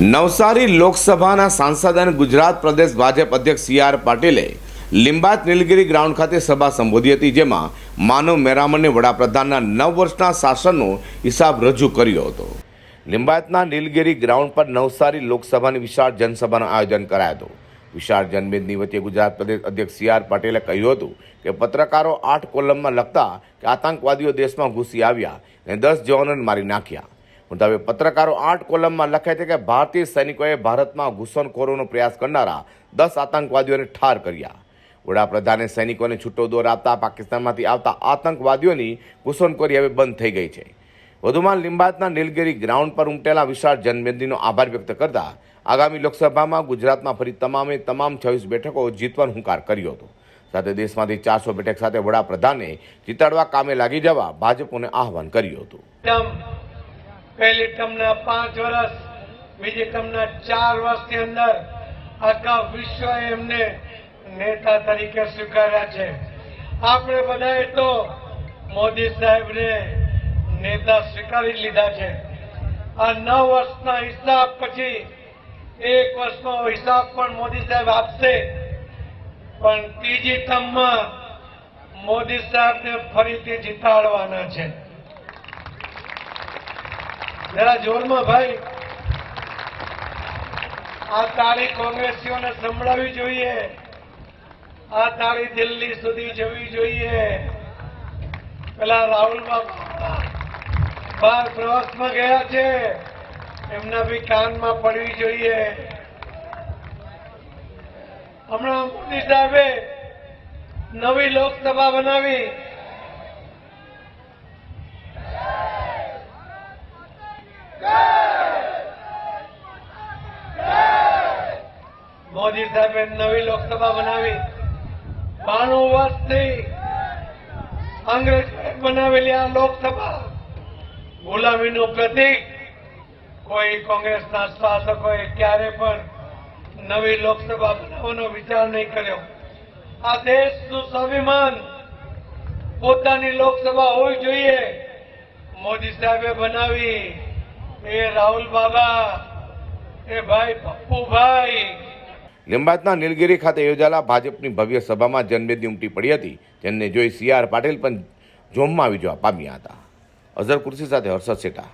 નવસારી લોકસભાના સાંસદ અને ગુજરાત પ્રદેશ ભાજપ અધ્યક્ષ સી આર પાટીલે લિંબાત નીલગીરી ગ્રાઉન્ડ ખાતે સભા સંબોધી હતી, જેમાં માનવ મેરામણને વડાપ્રધાનના નવ વર્ષના શાસનનો હિસાબ રજૂ કર્યો હતો. લિંબાયતના નીલગીરી ગ્રાઉન્ડ પર નવસારી લોકસભાની વિશાળ જનસભાનું આયોજન કરાયું હતું. વિશાળ જનમેદની વચ્ચે ગુજરાત પ્રદેશ અધ્યક્ષ સી આર પાટીલે કહ્યું હતું કે પત્રકારો આઠ કોલમમાં લખતા કે આતંકવાદીઓ દેશમાં ઘૂસી આવ્યા અને દસ જવાનોને મારી નાખ્યા. પણ હવે પત્રકારો આઠ કોલમમાં લખે છે કે ભારતીય સૈનિકોએ ભારતમાં ઘૂસણખોરોનો પ્રયાસ કરનારા દસ આતંકવાદીઓને ઠાર કર્યા. વડાપ્રધાને સૈનિકોને છૂટો દોર આપતા પાકિસ્તાનમાંથી આવતા આતંકવાદીઓની ઘૂસણખોરી હવે બંધ થઈ ગઈ છે. વધુમાં લિંબાયતના નીલગિરી ગ્રાઉન્ડ પર ઉમટેલા વિશાળ જનમેદનીનો આભાર વ્યક્ત કરતા આગામી લોકસભામાં ગુજરાતમાં ફરી તમામે તમામ છવ્વીસ બેઠકો જીતવાનો હુંકાર કર્યો હતો. સાથે દેશમાંથી ચારસો બેઠક સાથે વડાપ્રધાને જીતાડવા કામે લાગી જવા ભાજપોને આહવાન કર્યું હતું. પહેલી ટર્મના પાંચ વર્ષ બીજી ટર્મના ચાર વર્ષની અંદર આખા વિશ્વ એમને નેતા તરીકે સ્વીકાર્યા છે. આપણે બધાએ તો મોદી સાહેબને નેતા સ્વીકારી લીધા છે. આ નવ વર્ષના હિસાબ પછી એક વર્ષનો હિસાબ પણ મોદી સાહેબ આપશે. પણ ત્રીજી ટર્મમાં મોદી સાહેબને ફરીથી જીતાડવાના છે. જરા જોરમાં ભાઈ. આ તાળી કોંગ્રેસીઓને સંભળાવી જોઈએ. આ તાળી દિલ્હી સુધી જવી જોઈએ. પેલા રાહુલ બાબા બહાર પ્રવાસમાં ગયા છે. એમના બી કાનમાં પડવી જોઈએ. હમણાં મોદી સાહેબે નવી લોકસભા બનાવી. મોદી સાહેબે નવી લોકસભા બનાવી. બાણું વર્ષથી અંગ્રેજ બનાવેલી આ લોકસભા. ગુલામીનું પ્રતીક. કોઈ કોંગ્રેસના શાસકોએ ક્યારે પણ નવી લોકસભા બનાવવાનો વિચાર નહીં કર્યો. આ દેશનું સ્વાભિમાન પોતાની લોકસભા હોવી જોઈએ. મોદી સાહેબે બનાવી. એ રાહુલ બાબા, એ ભાઈ પપ્પુભાઈ લીંબાયતના નીલગિરી ખાતે યોજાયેલા ભાજપની ભવ્ય સભામાં જનમેદની ઉમટી પડી હતી. જેને જોઈ સી આર પાટીલ પણ જોમમાં આવી જવા પામ્યા હતા. અઝર કુર્સી સાથે હર્ષદ શેઠા